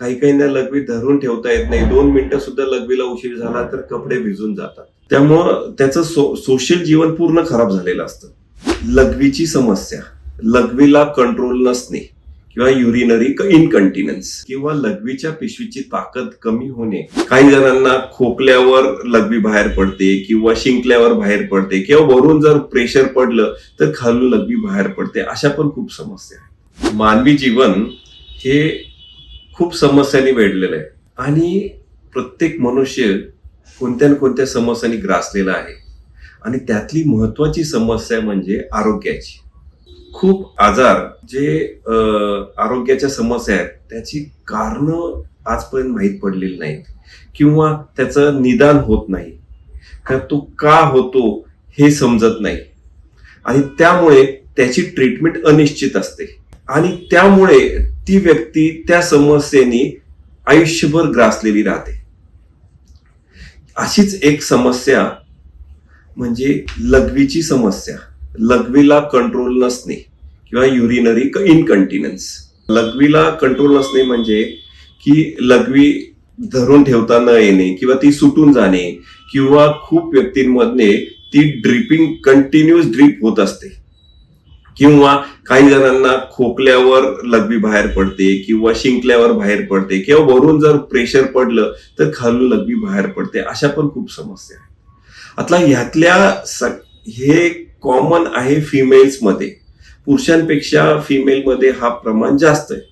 काही काहींना लघवी धरून ठेवता येत नाही. दोन मिनिटं सुद्धा लघवीला उशीर झाला तर कपडे भिजून जातात. त्यामुळं त्याचं सो सोशल जीवन पूर्ण खराब झालेलं असतं. लघवीची समस्या. लघवीला कंट्रोल नसणे किंवा युरिनरी इनकंटिनन्स किंवा लघवीच्या पिशवीची ताकद कमी होणे. काही जणांना खोकल्यावर लघवी बाहेर पडते किंवा शिंकल्यावर बाहेर पडते किंवा वरून जर प्रेशर पडलं तर खालून लघवी बाहेर पडते. अशा पण खूप समस्या आहेत. मानवी जीवन हे खूप समस्यांनी वेढलेलं आहे. आणि प्रत्येक मनुष्य कोणत्या ना कोणत्या समस्यांनी ग्रासलेला आहे. आणि त्यातली महत्वाची समस्या म्हणजे आरोग्याची. खूप आजार जे आरोग्याच्या समस्या आहेत त्याची कारणं आजपर्यंत माहीत पडलेली नाहीत. किंवा त्याचं निदान होत नाही. का तो का होतो हे समजत नाही. आणि त्यामुळे त्याची ट्रीटमेंट अनिश्चित असते. आणि त्यामुळे ती व्यक्ती त्या समस्येने आयुष्यभर ग्रासलेली राहते. अशीच एक समस्या म्हणजे लघवीची समस्या. लघवीला कंट्रोल नसणे किंवा युरिनरी इनकंटिनन्स लघवीला कंट्रोल नसणे म्हणजे की लघवी धरून ठेवता न येणे किंवा ती सुटून जाणे किंवा खूप व्यक्तींमधने ती ड्रिपिंग कंटिन्युअस ड्रिप होत असते. किंवा काही जणांना खोकल्यावर लघवी बाहेर पडते किंवा शिंकल्यावर बाहेर पडते किंवा वरून जर प्रेशर पडलं तर खालून लघवी बाहेर पडते अशा पण खूप समस्या आहेत. आता ह्यातल्या स- हे कॉमन आहे फिमेल्समध्ये. पुरुषांपेक्षा फिमेल मध्ये हा प्रमाण जास्त आहे.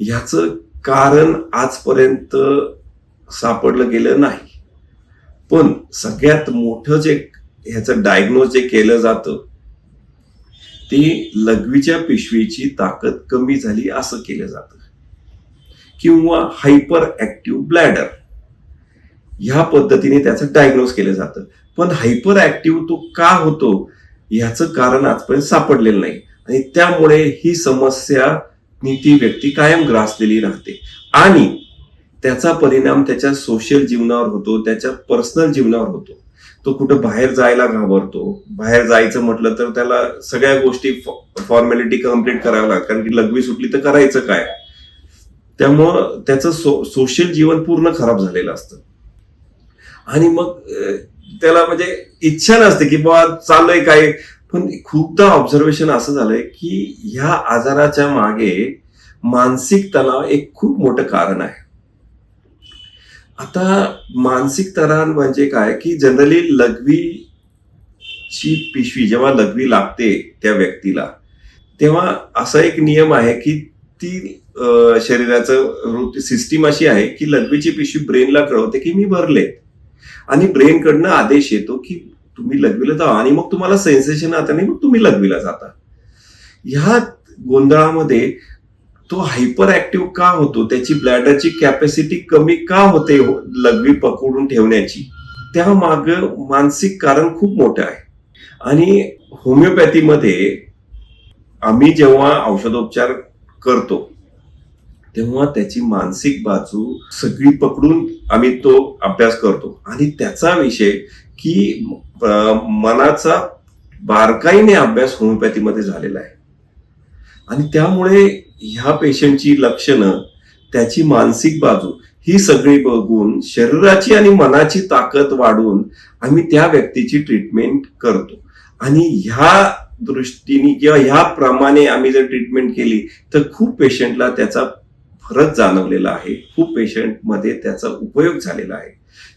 ह्याचं कारण आजपर्यंत सापडलं गेलं नाही. पण सगळ्यात मोठं जे ह्याचं डायग्नोज जे केलं जातं ते लघवीच्या पिशवीची ताकद कमी झाली असं केलं जातं. किंवा हायपर ऍक्टिव्ह ब्लॅडर ह्या पद्धतीने त्याचं डायग्नोज केलं जातं. पण हायपर ऍक्टिव्ह तो का होतो? ह्याचं कारण आजपर्यंत सापडलेलं नाही. आणि त्यामुळे ही समस्या ती व्यक्ती कायम ग्रासलेली राहते. आणि त्याचा परिणाम त्याच्या सोशल जीवनावर होतो त्याच्या पर्सनल जीवनावर होतो. तो कुठं बाहेर जायला घाबरतो. बाहेर जायचं म्हटलं तर त्याला सगळ्या गोष्टी फॉर्मॅलिटी कंप्लीट कराव्या लागतात. कारण की लघवी सुटली तर करायचं काय? त्यामुळं त्याचं सो सोशल जीवन पूर्ण खराब झालेलं असतं. आणि मग त्याला म्हणजे इच्छा नसते की बाबा चाललंय काय? पण खूपदा ऑब्झर्वेशन असं झालंय की ह्या आजाराच्या मागे मानसिक तणाव एक खूप मोठं कारण आहे. आता मानसिक तणाव म्हणजे काय? की जनरली लघवीची पिशवी जेव्हा लघवी लागते त्या व्यक्तीला तेव्हा असा एक नियम आहे की ती शरीराचं सिस्टीम अशी आहे की लघवीची पिशवी ब्रेनला कळवते की मी भरले आणि ब्रेन कडनं आदेश येतो की तुम्ही लघवीला जा आणि मग तुम्हाला सेन्सेशन आता नाही मग तुम्ही लघवीला जाता. ह्या गोंधळामध्ये तो हायपर ऍक्टिव्ह का होतो? त्याची ब्लॅडरची कॅपॅसिटी कमी का होते हो- लघवी पकडून ठेवण्याची? त्या माग मानसिक कारण खूप मोठं आहे. आणि होमिओपॅथीमध्ये आम्ही जेव्हा औषधोपचार करतो तेव्हा त्याची मानसिक बाजू सगळी पकडून आम्ही तो अभ्यास करतो. आणि त्याचा विषय की मनाचा बारकाईने अभ्यास होमिओपॅथीमध्ये झालेला आहे. आणि त्यामुळे ह्या पेशंटची लक्षणं त्याची मानसिक बाजू ही सगळी बघून शरीराची आणि मनाची ताकद वाढवून आम्ही त्या व्यक्तीची ट्रीटमेंट करतो. आणि ह्या दृष्टीने किंवा ह्या प्रमाणे आम्ही जर ट्रीटमेंट केली तर खूप पेशंटला त्याचा फरक जाणवलेला आहे. खूप पेशंटमध्ये त्याचा उपयोग झालेला आहे.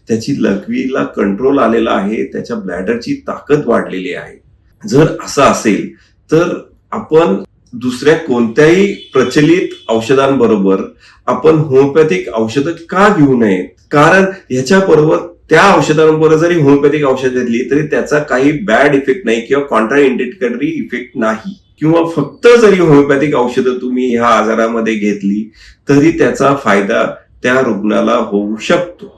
त्याची लघवीला कंट्रोल आलेला आहे त्याच्या ब्लॅडरची ताकद वाढलेली आहे. जर असं असेल तर आपण दुसऱ्या कोणत्याही प्रचलित औषधांबरोबर आपण होमिओपॅथिक औषधं का घेऊ नयेत? कारण ह्याच्याबरोबर त्या औषधांबरोबर जरी होमिओपॅथिक औषध घेतली तरी त्याचा काही बॅड इफेक्ट नाही किंवा कॉन्ट्रा इंडिकेटरी इफेक्ट नाही. किंवा फक्त जरी होमिओपॅथिक औषधं तुम्ही ह्या आजारामध्ये घेतली तरी त्याचा फायदा त्या रुग्णाला होऊ शकतो.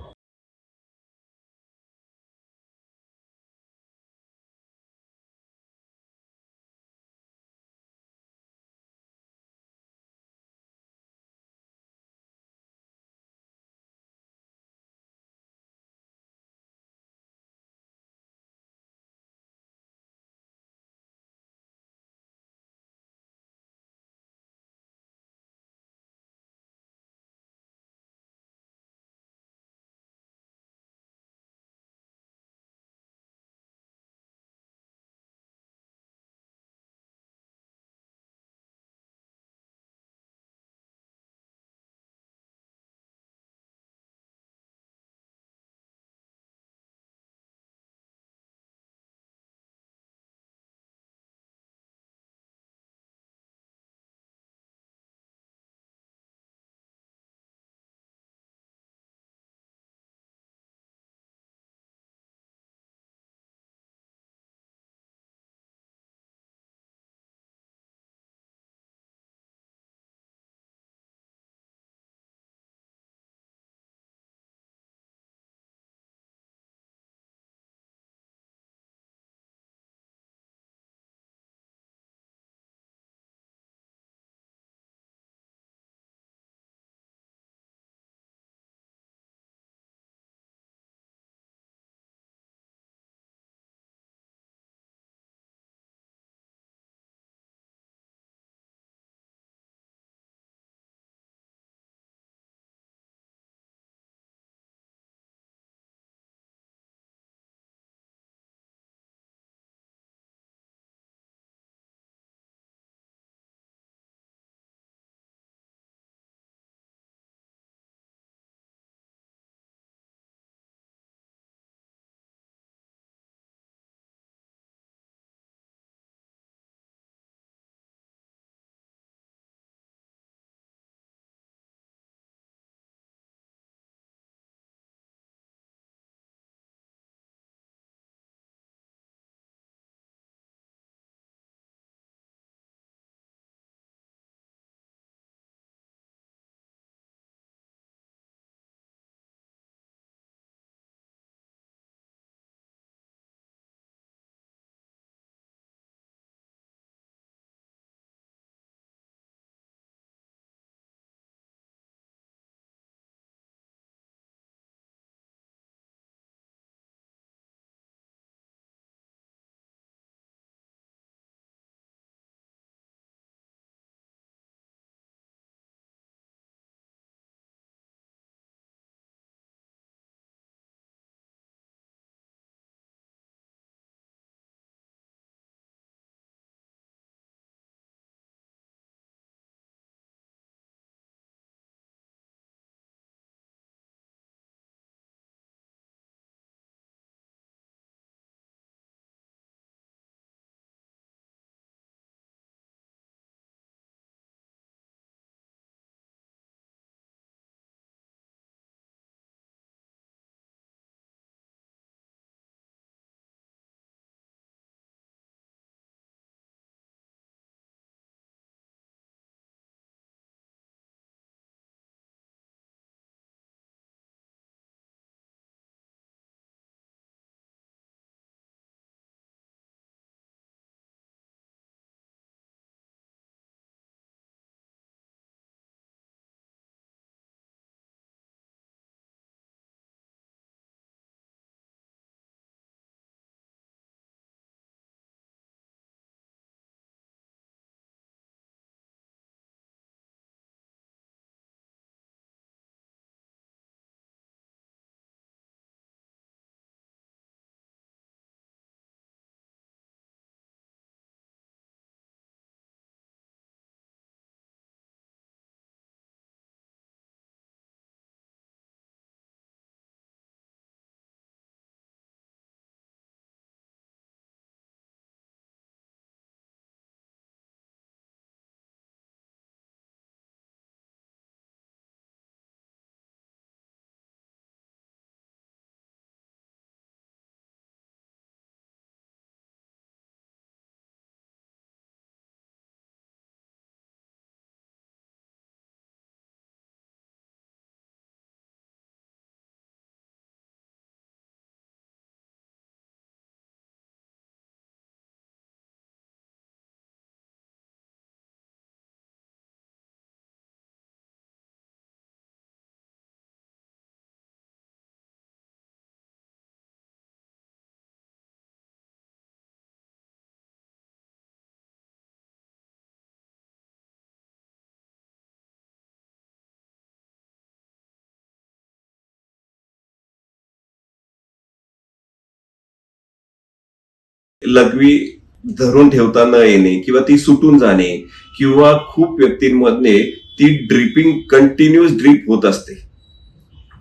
लघवी धरून ठेवता न येणे किंवा ती सुटून जाणे किंवा खूप व्यक्तींमध्ये ती ड्रिपिंग कंटिन्युअस ड्रीप होत असते.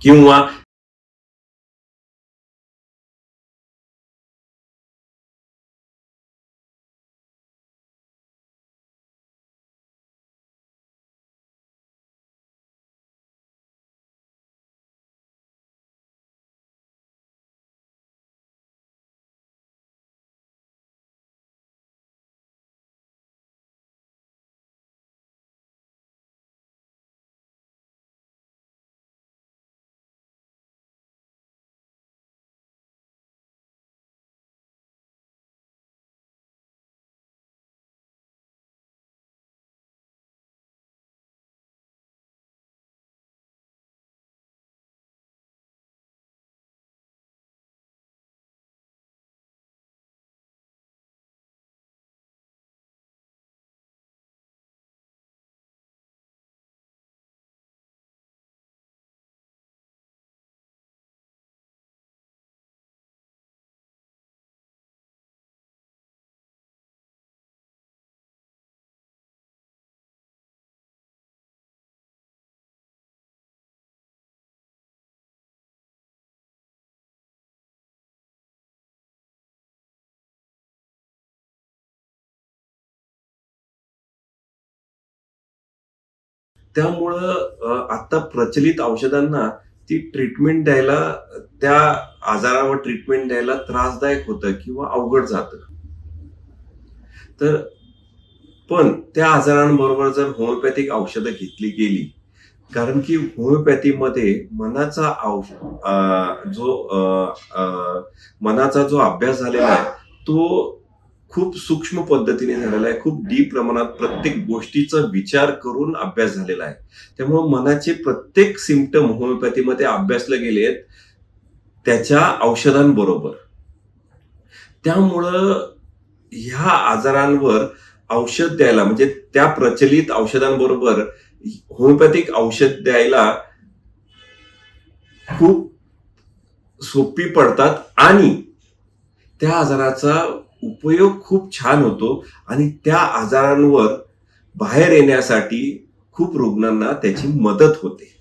किंवा त्यामुळं आता प्रचलित औषधांना ती ट्रीटमेंट द्यायला त्या आजारावर ट्रीटमेंट द्यायला त्रासदायक होतं किंवा अवघड जातं. तर पण त्या आजारांबरोबर जर होमिओपॅथिक औषधं घेतली गेली कारण की होमिओपॅथीमध्ये मनाचा औष अ, जो अ, आ, मनाचा जो अभ्यास झालेला आहे तो खूप सूक्ष्म पद्धतीने झालेला आहे. खूप डीप प्रमाणात प्रत्येक गोष्टीचा विचार करून अभ्यास झालेला आहे. त्यामुळे मनाचे प्रत्येक सिमटम होमिओपॅथीमध्ये अभ्यासले गेले आहेत त्याच्या औषधांबरोबर. त्यामुळं ह्या आजारांवर औषध द्यायला म्हणजे त्या प्रचलित औषधांबरोबर होमिओपॅथिक औषध द्यायला खूप सोपी पडतात आणि त्या आजाराचा उपयोग खूप छान होतो आणि त्या आजारांवर बाहेर येण्यासाठी खूप रुग्णांना त्याची मदत होते.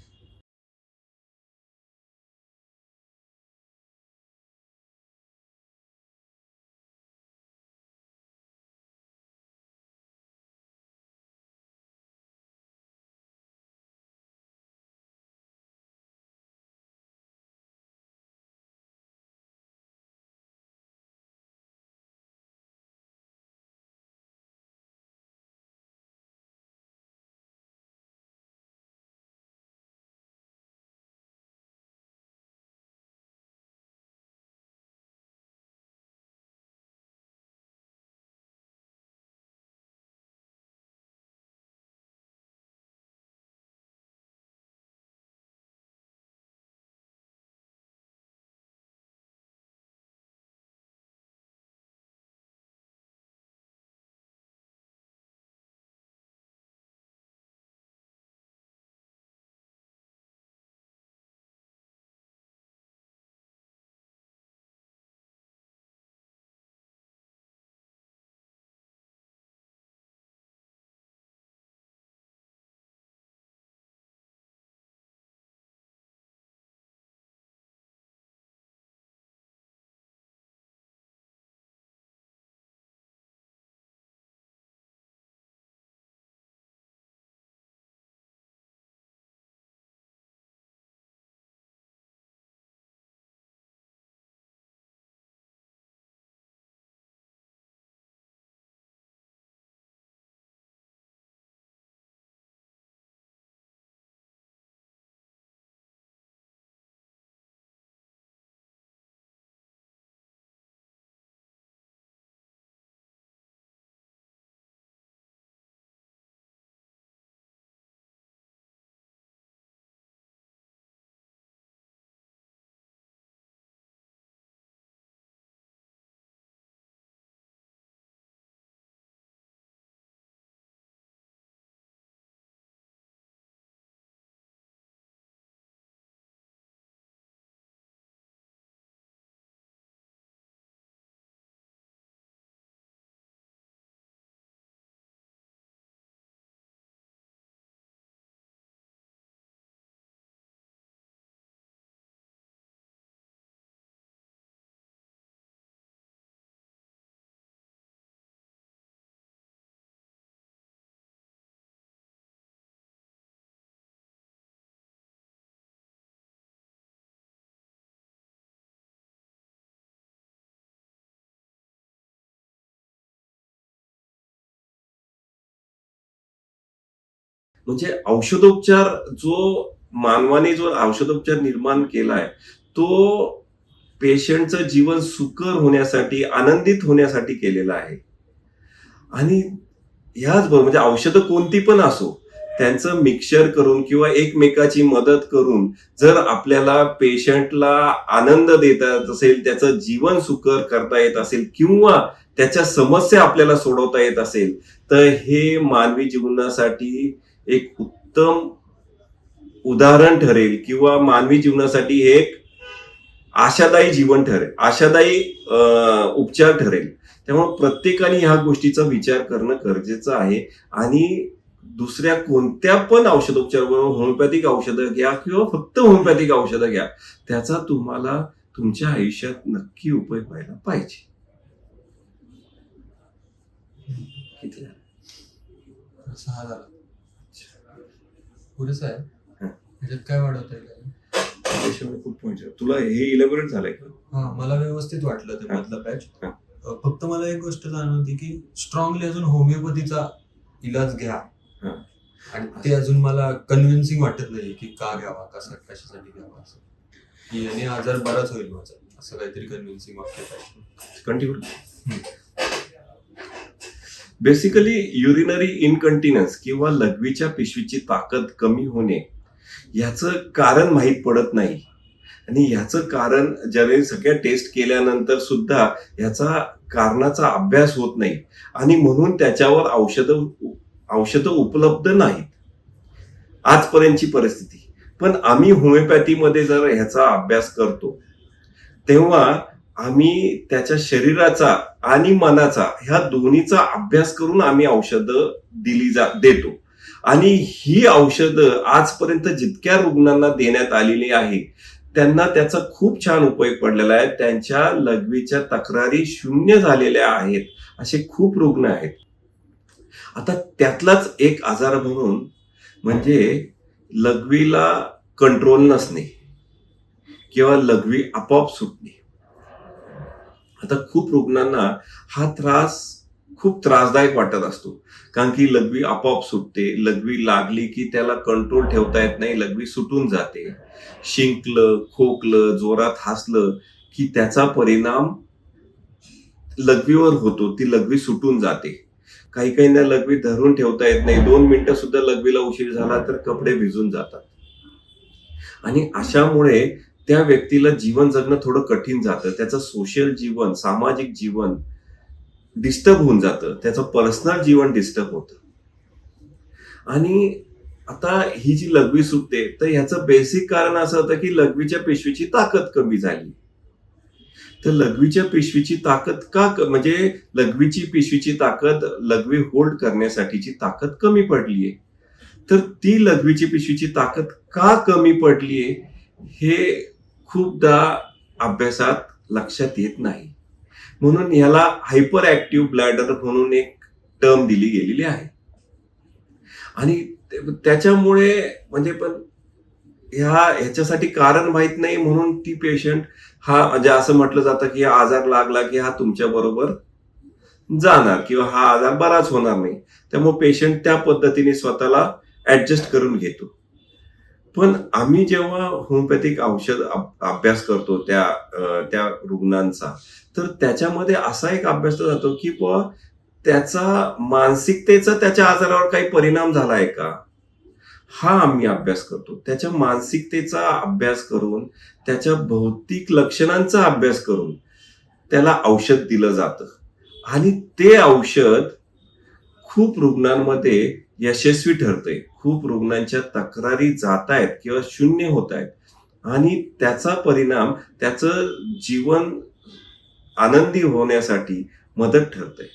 म्हणजे औषधोपचार जो मानवाने जो औषधोपचार निर्माण केलाय तो पेशंटचं जीवन सुकर होण्यासाठी आनंदित होण्यासाठी केलेला आहे. आणि ह्याच बरोबर म्हणजे औषधं कोणती पण असो त्यांचं मिक्सर करून किंवा एकमेकाची मदत करून जर आपल्याला पेशंटला आनंद देता येत असेल त्याचं जीवन सुकर करता येत असेल किंवा त्याच्या समस्या आपल्याला सोडवता येत असेल तर हे मानवी जीवनासाठी एक उत्तम उदाहरण ठरेल किंवा मानवी जीवनासाठी हे एक आशादायी जीवन ठरेल आशादायी उपचार ठरेल. त्यामुळे प्रत्येकाने ह्या गोष्टीचा विचार करणं गरजेचं आहे. आणि दुसऱ्या कोणत्या पण औषधोपचाराबरोबर होमिओपॅथिक औषधं घ्या किंवा फक्त होमिओपॅथिक औषधं घ्या त्याचा तुम्हाला तुमच्या आयुष्यात नक्की उपयोग व्हायला पाहिजे. किती झाला. पुरेसा आहे. ह्याच्यात काय वाढवता येईल? त्याच्यामुळे खूप पॉईंट तुला हे इलेबोरेट झालंय का? हा मला व्यवस्थित वाटलं ते. मधलं पॅच हा. फक्त मला एक गोष्ट जाणवती की स्ट्रॉंगली अजून होमिओपॅथीचा इलाज घ्या. हा. आणि ते अजून मला कन्व्हिन्सिंग वाटत नाही की का घ्यावा कसा कशासाठी घ्यावा असं. की याने आजार बराच होईल माझा. असं काहीतरी कन्व्हिन्सिंग पाहिजे कंटिन्यू बेसिकली युरिनरी इनकंटिनन्स किंवा लघवीच्या पिशवीची ताकद कमी होणे याचं कारण माहीत पडत नाही. आणि याचं कारण ज्यावेळी सगळ्या टेस्ट केल्यानंतर सुद्धा याचा कारणाचा अभ्यास होत नाही. आणि म्हणून त्याच्यावर औषधं औषधं उपलब्ध नाहीत. आजपर्यंतची परिस्थिती. पण आम्ही होमिओपॅथीमध्ये जर ह्याचा अभ्यास करतो तेव्हा आम्ही त्याच्या शरीराचा आणि मनाचा ह्या दोन्हीचा अभ्यास करून आम्ही औषधं दिली जा देतो. आणि ही औषधं आजपर्यंत जितक्या रुग्णांना देण्यात आलेली आहे त्यांना त्याचा खूप छान उपयोग पडलेला आहे. त्यांच्या लघवीच्या तक्रारी शून्य झालेल्या आहेत असे खूप रुग्ण आहेत. आता त्यातलाच एक आजार म्हणून म्हणजे लघवीला कंट्रोल नसणे किंवा लघवी आपोआप सुटणे. आता खूप रुग्णांना हा त्रास खूप त्रासदायक वाटत असतो. कारण की लघवी आपोआप सुटते लघवी लागली की त्याला कंट्रोल ठेवता येत नाही लघवी सुटून जाते. शिंकलं खोकलं जोरात हसलं की त्याचा परिणाम लघवीवर होतो ती लघवी सुटून जाते. काही काहींना लघवी धरून ठेवता येत नाही दोन मिनिटं सुद्धा लघवीला उशीर झाला तर कपडे भिजून जातात. आणि अशामुळे त्या व्यक्तीला जीवन जगणं थोडं कठीण जातं. त्याचं सोशल जीवन सामाजिक जीवन डिस्टर्ब होऊन जातं. त्याचं पर्सनल जीवन डिस्टर्ब होतं. आणि आता ही जी लघवी सुटते तर ह्याचं बेसिक कारण असं होतं की लघवीच्या पिशवीची ताकद कमी झाली. तर लघवीच्या पिशवीची ताकद का म्हणजे लघवीची पिशवीची ताकद लघवी होल्ड करण्यासाठीची ताकद कमी पडलीये. तर ती लघवीची पिशवीची ताकद का कमी पडलीये हे खूपदा अभ्यासात लक्षात येत नाही. म्हणून याला हायपर ऍक्टिव्ह ब्लॅडर म्हणून एक टर्म दिली गेलेली आहे. आणि त्याच्यामुळे म्हणजे पण ह्या ह्याच्यासाठी कारण माहीत नाही म्हणून ती पेशंट हा म्हणजे असं म्हटलं जातं की हा आजार लागला की हा तुमच्या बरोबर जाणार किंवा हा आजार बराच होणार नाही. त्यामुळे पेशंट त्या पद्धतीने स्वतःला ऍडजस्ट करून घेतो. पण आम्ही जेव्हा होमिओपॅथिक औषध अभ्यास करतो त्या त्या रुग्णांचा तर त्याच्यामध्ये असा एक अभ्यास जातो की बुवा त्याचा मानसिकतेचा त्याच्या आजारावर काही परिणाम झाला आहे का? हा आम्ही अभ्यास करतो. त्याच्या मानसिकतेचा अभ्यास करून त्याच्या भौतिक लक्षणांचा अभ्यास करून त्याला औषध दिलं जातं. आणि ते औषध खूप रुग्णांमध्ये यशस्वी ठरतंय. खूप रुग्णांच्या तक्रारी जात आहेत किंवा शून्य होत आहेत आणि त्याचा परिणाम त्याचं जीवन आनंदी होण्यासाठी मदत ठरते